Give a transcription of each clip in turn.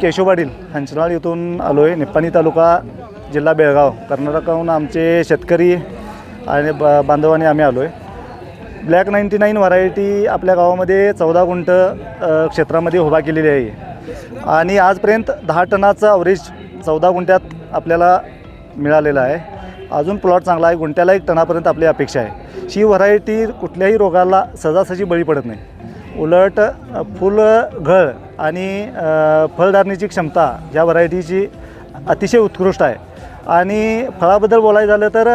केशव पाटील हंचनाळ येथून आलो आहे निप्पाणी तालुका जिल्हा बेळगाव. कर्नाटकाहून आमचे शेतकरी आणि ब बांधवांनी आम्ही आलो आहे ब्लॅक नाईन्टी नाईन व्हरायटी आपल्या गावामध्ये चौदा गुंठ क्षेत्रामध्ये उभा केलेली आहे. आणि आजपर्यंत दहा टनाचं अवरेज चौदा गुंठ्यात आपल्याला मिळालेलं आहे. अजून प्लॉट चांगला आहे. गुंट्याला एक टनापर्यंत आपली अपेक्षा आहे. ही व्हरायटी कुठल्याही रोगाला सजासजी बळी पडत नाही. उलट फुलं फुल घळ आणि फळधारणीची क्षमता या व्हरायटीची अतिशय उत्कृष्ट आहे. आणि फळाबद्दल बोलायचं झालं तर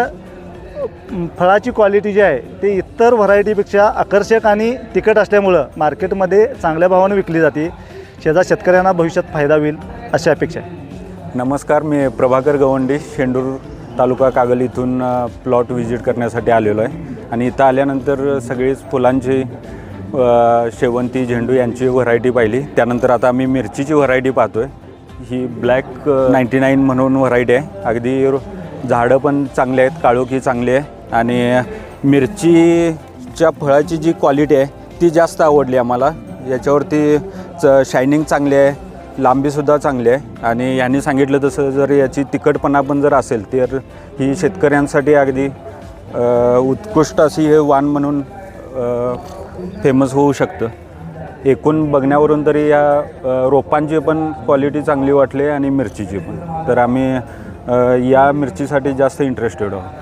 फळाची क्वालिटी जी आहे ती इतर व्हरायटीपेक्षा आकर्षक आणि तिखट असल्यामुळं मार्केटमध्ये चांगल्या भावानं विकली जाते. शेजा शेतकऱ्यांना भविष्यात फायदा होईल अशी अपेक्षा आहे. नमस्कार मी प्रभाकर गवंडी शेंडूर तालुका कागल इथून प्लॉट व्हिजिट करण्यासाठी आलेलो आहे. आणि इथं आल्यानंतर सगळीच फुलांची शेवंती झेंडू यांची व्हरायटी पाहिली. त्यानंतर आता आम्ही मिरचीची व्हरायटी पाहतो आहे ही ब्लॅक नाईंटी नाईन म्हणून व्हरायटी आहे. अगदी झाडं पण चांगली आहेत काळोखी चांगली आहे. आणि मिरचीच्या फळाची जी क्वालिटी आहे ती जास्त आवडली आम्हाला. याच्यावरती च शायनिंग चांगली आहे लांबीसुद्धा चांगली आहे. आणि यांनी सांगितलं तसं जर याची तिखटपणा पण जर असेल तर ही शेतकऱ्यांसाठी अगदी उत्कृष्ट अशी हे वाण म्हणून फेमस होऊ शकतं. एकूण बघण्यावरून तरी या रोपांची पण क्वालिटी चांगली वाटली आणि मिरचीची पण. तर आम्ही या मिरचीसाठी जास्त इंटरेस्टेड आहोत.